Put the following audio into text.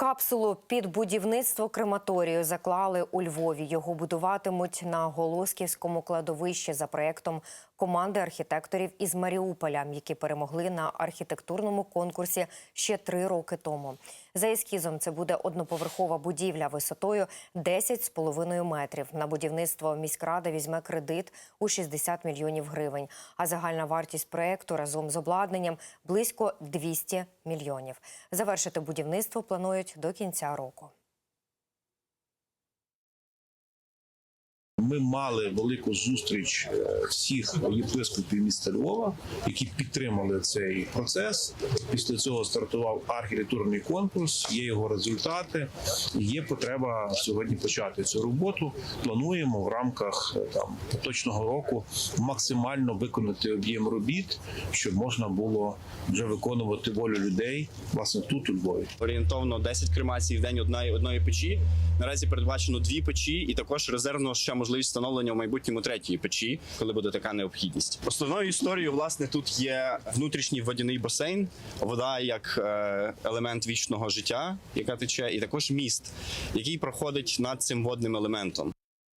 Капсулу під будівництво крематорію заклали у Львові. Його будуватимуть на Голосківському кладовищі за проєктом команди архітекторів із Маріуполя, які перемогли на архітектурному конкурсі ще три роки тому. За ескізом це буде одноповерхова будівля висотою 10,5 метрів. На будівництво міськрада візьме кредит у 60 мільйонів гривень. А загальна вартість проєкту разом з обладнанням близько 200 мільйонів. Завершити будівництво планують до кінця року. Ми мали велику зустріч е, всіх єпископів міста Львова, які підтримали цей процес. Після цього стартував архітектурний конкурс. Є його результати. Є потреба сьогодні почати цю роботу. Плануємо в рамках е, там поточного року максимально виконати об'єм робіт, щоб можна було вже виконувати волю людей власне тут у Львові. орієнтовно 10 кремацій в день одної одної печі. Наразі передбачено дві печі, і також резервно ще можливість встановлення в майбутньому третьої печі, коли буде така необхідність. Основною історією, власне, тут є внутрішній водяний басейн, вода як е, елемент вічного життя, яка тече, і також міст, який проходить над цим водним елементом.